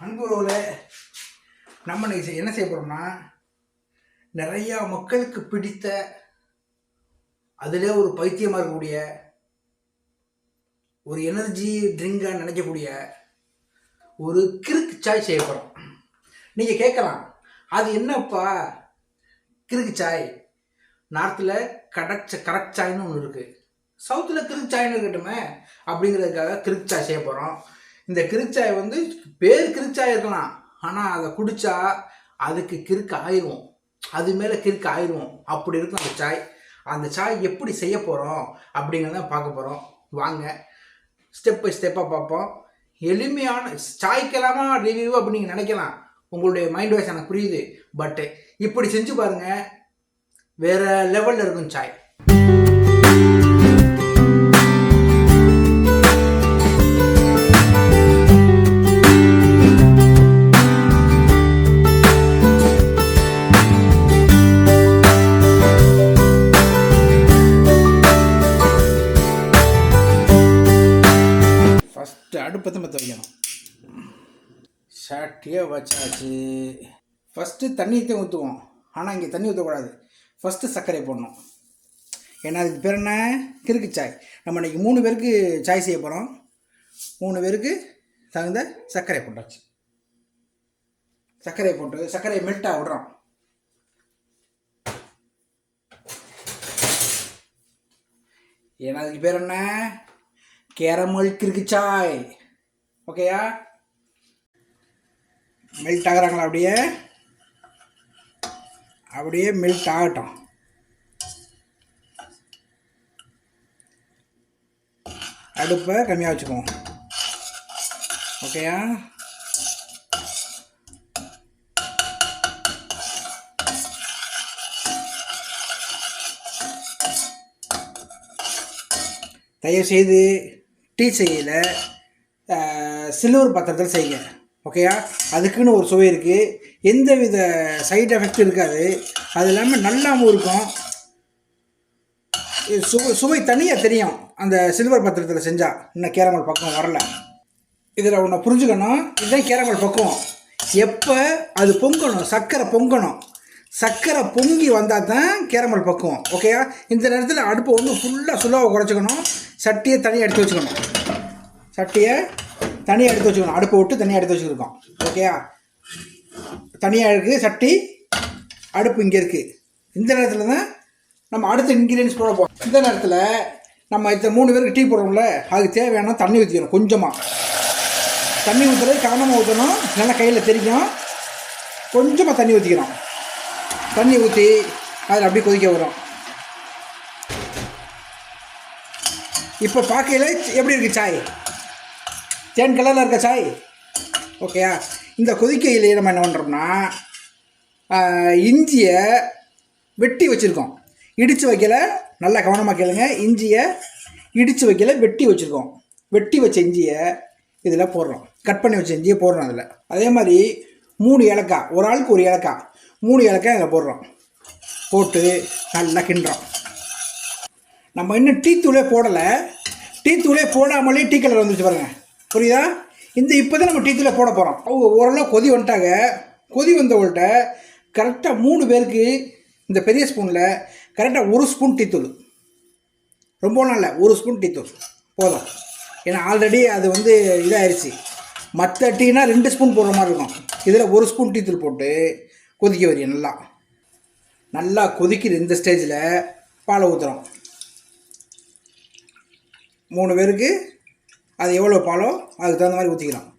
அன்புறவில் நம்ம இன்னைக்கு என்ன செய்ய போகிறோம்னா நிறையா மக்களுக்கு பிடித்த அதிலே ஒரு பைத்தியமாக இருக்கக்கூடிய ஒரு எனர்ஜி ட்ரிங்காக நினைக்கக்கூடிய ஒரு கிறுக்கு சாய் செய்ய போகிறோம் நீங்கள் கேட்கலாம் அது என்னப்பா? கிறுக்கு சாய் நார்த்தில் கடச்ச கரெக்ட் சாய்னு ஒன்று இருக்குது சவுத்தில் கிறுக்கு சாய்னு இருக்கட்டுமே அப்படிங்கிறதுக்காக கிறுக்கு சாய் செய்ய போகிறோம் இந்த கிறுச்சாய் வந்து பேர் கிறுச்சாய் இருக்கலாம். ஆனால் அதை குடித்தா அதுக்கு கிறுக்கு ஆயிரும். அது மேலே கிறுக்கு ஆயிரும். அப்படி இருக்கும் அந்த சாய். அந்த சாய் எப்படி செய்ய போகிறோம் அப்படிங்கிறத பார்க்க போகிறோம் வாங்க. ஸ்டெப் பை ஸ்டெப்பாக பார்ப்போம். எளிமையான சாய்க்கலாமா ரிவ்யூ அப்படின்னு நீங்கள் நினைக்கலாம். உங்களுடைய மைண்ட் வாய்ஸ் எனக்கு புரியுது. பட்டு இப்படி செஞ்சு பாருங்கள் வேறு லெவலில் இருக்கும் சாய். ஃபஸ்ட்டு அடுப்பத்தை பற்ற வைக்கணும்? சட்டியை வச்சாச்சு. ஃபஸ்ட்டு தண்ணியத்தை ஊற்றுவோம் ஆனால் இங்கே தண்ணி ஊற்றக்கூடாது ஃபஸ்ட்டு சர்க்கரை போடணும். ஏன்னா அதுக்கு பேர் என்ன? கிறுக்கு சாய். நம்ம இன்னைக்கு மூணு பேருக்கு சாய் செய்ய போகிறோம் மூணு பேருக்கு தகுந்த சர்க்கரை போட்டாச்சு. சர்க்கரை போட்டு சர்க்கரையை மெல்ட்டாக விடுறோம். ஏன்னா அதுக்கு பேர் என்ன? கேரமல் கிறுக்கு சாய் ஓகேயா மெல்ட் ஆகுறாங்களா அப்படியே? அப்படியே மெல்ட் ஆகட்டும். அடுப்பை கம்மியாக வச்சுக்குவோம். ஓகேயா தயவுசெய்து டீ செய்யல. சில்வர் பாத்திரத்தில் செய்யுங்க. ஓகேயா? அதுக்குன்னு ஒரு சுவை இருக்குது எந்த வித சைடு எஃபெக்ட் இருக்காது. அது இல்லாமல் நல்லாவும் இருக்கும். இது சுவை சுவை தனியாக தெரியும். அந்த சில்வர் பாத்திரத்தில் செஞ்சால் இன்னும் கேரமல் பக்கம் வரல. இதில் ஒன்று புரிஞ்சுக்கணும். இதுதான் கேரமல் பக்குவம். எப்போ அது பொங்கணும்? சர்க்கரை பொங்கணும். சர்க்கரை பொங்கி வந்தால் தான் கேரமல் பக்குவம். ஓகேயா? இந்த நேரத்தில் அடுப்பை வந்து ஃபுல்லாக சுலாவை குறைச்சிக்கணும். சட்டியை தனியாக எடுத்து வச்சுக்கணும். சட்டியை தனியாக எடுத்து வச்சுக்கணும். அடுப்பை விட்டு தனியாக எடுத்து வச்சுருக்கோம் ஓகேயா? தனியாக இருக்குது சட்டி அடுப்பு இங்கே இருக்குது இந்த நேரத்தில் தான் நம்ம அடுத்த இன்க்ரீடியன்ஸ் போட போகிறோம் இந்த நேரத்தில் நம்ம இந்த மூணு பேருக்கு டீ போடுறோம்ல அதுக்கு தேவையான தண்ணி ஊற்றிக்கணும் கொஞ்சமாக தண்ணி ஊற்றுறது கவனமாக ஊற்றணும் நல்லா கையில் தெரிக்கும் கொஞ்சமாக தண்ணி ஊற்றிக்கணும் தண்ணி ஊற்றி அதில் அப்படியே கொதிக்க வரும் இப்போ பார்க்கையில் எப்படி இருக்குது சாய்? தேன் கலரில் இருக்க சாய்? ஓகேயா இந்த கொதிக்கையிலேயே நம்ம என்ன பண்ணுறோம்னா இஞ்சியை வெட்டி வச்சுருக்கோம். இடித்து வைக்கல நல்லா கவனமாக கேளுங்க. இஞ்சியை இடித்து வைக்கல வெட்டி வச்சுருக்கோம். வெட்டி வச்ச இஞ்சியை இதில் போடுறோம். கட் பண்ணி வச்ச இஞ்சியை போடுறோம் அதில். அதே மாதிரி மூணு ஏலக்காய் ஒரு ஆளுக்கு ஒரு ஏலக்காய் மூணு ஏலக்காய் அதில் போடுறோம். போட்டு நல்லா கிண்டுறோம். நம்ம இன்னும் டீ தூளே போடலை. டீ தூளே போடாமலே டீ கலர் வந்துச்சு பாருங்கள் புரியுதா? இந்த இப்போ தான் நம்ம டீ தூளே போட போகிறோம் அவங்க ஓரளவு கொதி வந்துட்டாங்க. கொதி வந்தவங்கள்ட்ட கரெக்டாக மூணு பேருக்கு இந்த பெரிய ஸ்பூனில் கரெக்டாக ஒரு ஸ்பூன் டீத்தூள் ரொம்ப நல்ல ஒரு ஸ்பூன் டீத்தூள் போதும். ஏன்னா ஆல்ரெடி அது வந்து இதாகிடுச்சு மற்ற டீனா ரெண்டு ஸ்பூன் போடுற மாதிரி இருக்கும். இதில் ஒரு ஸ்பூன் டீ தூள் போட்டு கொதிக்க வரையும் நல்லா. நல்லா கொதிக்கிற இந்த ஸ்டேஜில் பாலை ஊற்றுறோம் மூணு பேருக்கு அது எவ்வளோ பாலோ அதுக்கு தகுந்த மாதிரி ஊற்றிக்கலாம்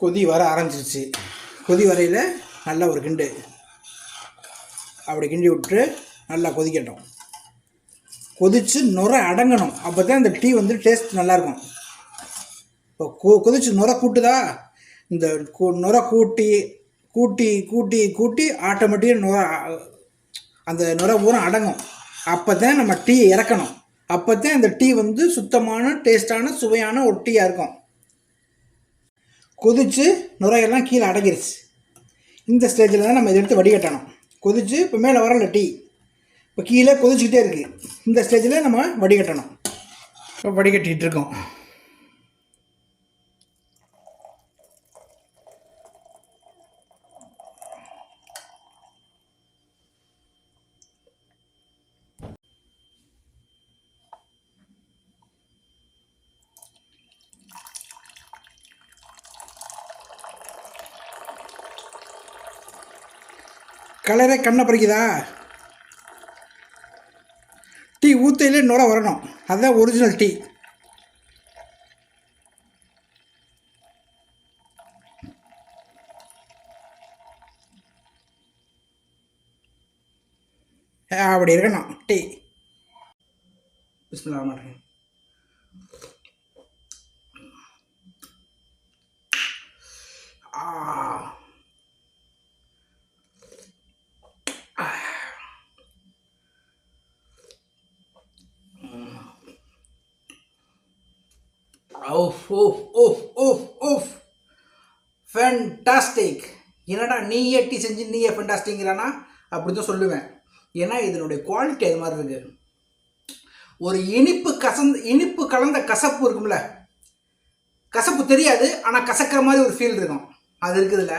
கொதி வர ஆரம்பிச்சிருச்சு. கொதி வரையில் நல்லா ஒரு கிண்டு. அப்படி கிண்டி விட்டு நல்லா கொதிக்கட்டும். கொதித்து நுர அடங்கணும். அப்போ தான் இந்த டீ வந்து டேஸ்ட் நல்லாயிருக்கும். இப்போ கொ கொதித்து நுர கூட்டுதா? இந்த கு- நுர கூட்டி கூட்டி கூட்டி கூட்டி ஆட்டோமேட்டிக்காக நுர அந்த நுர பூரா அடங்கும். அப்போ தான் நம்ம டீ இறக்கணும். அப்போ தான் இந்த டீ வந்து சுத்தமான டேஸ்டான சுவையான ஒரு டீயாக இருக்கும். கொதிச்சு நுரையெல்லாம் கீழே அடங்கிருச்சு. இந்த ஸ்டேஜில் தான் நம்ம இதை எடுத்து வடிகட்டணும். கொதிச்சு இப்போ மேலே வரல டீ. இப்போ கீழே கொதிச்சுக்கிட்டே இருக்குது இந்த ஸ்டேஜில் நம்ம வடிகட்டணும். இப்போ வடிகட்டிகிட்டு இருக்கோம். கலரே கண்ணை பறிக்குதா? டீ ஊத்தையிலே நுர வரணும். அதுதான் ஒரிஜினல் டீ. அப்படி இருக்கணும். டீ. பிஸ்மில்லா மாட்டேன் ஆ. ஓஃப் ஓஃப் ஓஃப் ஓஃப் ஓஃப் ஃபென்டாஸ்டிக் என்னடா நீயே டீ செஞ்சு நீயே ஃபென்டாஸ்டிங்கிறானா அப்படி தான் சொல்லுவேன். ஏன்னா இதனுடைய குவாலிட்டி அது மாதிரி இருக்குது ஒரு இனிப்பு கசந்து இனிப்பு கலந்த கசப்பு இருக்கும்ல? கசப்பு தெரியாது ஆனால் கசக்கிற மாதிரி ஒரு ஃபீல் இருக்கும். அது இருக்குதுல்ல.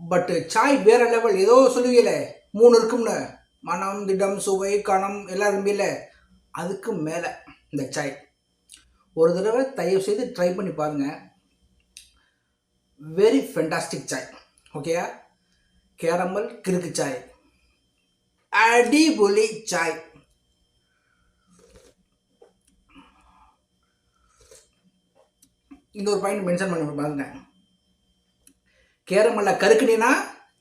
பட்டு சாய் வேற லெவல் ஏதோ சொல்லுவீங்களே மூணு இருக்கும்னு மனம் திடம் சுவை கணம் எல்லாம் இருக்குமில்ல அதுக்கு மேலே இந்த சாய் ஒரு தடவை தயவு செய்து ட்ரை பண்ணி பாருங்க. வெரி ஃபென்டாஸ்டிக் சாய் ஓகேயா கேரமல் கிறுக்கு சாய் அடிபொலி சாய் இந்த ஒரு பாயிண்ட் மென்ஷன் பண்ணி பாருங்க. கேரமல்ல கருக்குனா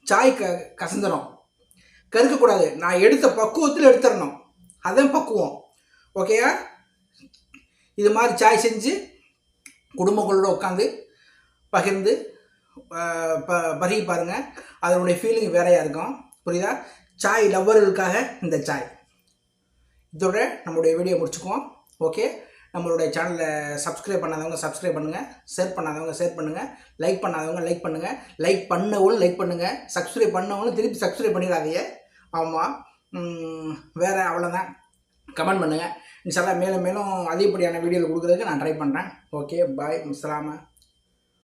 சாய் க கசந்துடும் கருக்கக்கூடாது. நான் எடுத்த பக்குவத்தில் எடுத்துடணும் அதான் பக்குவம். ஓகேயா இது மாதிரி சாய் செஞ்சு குடும்பங்களோட உட்காந்து பகிர்ந்து ப பருகி பாருங்கள் அதனுடைய ஃபீலிங் வேறையாக இருக்கும். புரியுதா? சாய் லவ்வர்களுக்காக இந்த சாய். இதோட நம்மளுடைய வீடியோ முடிச்சுக்குவோம். ஓகே நம்மளுடைய சேனலை சப்ஸ்கிரைப் பண்ணாதவங்க சப்ஸ்கிரைப் பண்ணுங்கள் ஷேர் பண்ணாதவங்க ஷேர் பண்ணுங்கள் லைக் பண்ணாதவங்க லைக் பண்ணுங்கள் லைக் பண்ணவங்களும் லைக் பண்ணுங்கள் சப்ஸ்கிரைப் பண்ணவங்களும் திருப்பி சப்ஸ்கிரைப் பண்ணிடாதீங்க. ஆமாம் வேறு அவ்வளோதான் கமெண்ட் பண்ணுங்கள் இன்ஷால்லா மேலும் மேலும் அதிகப்படியான வீடியோவில் கொடுக்குறதுக்கு நான் ட்ரை பண்ணுறேன் ஓகே பாய் முஸ்லாமா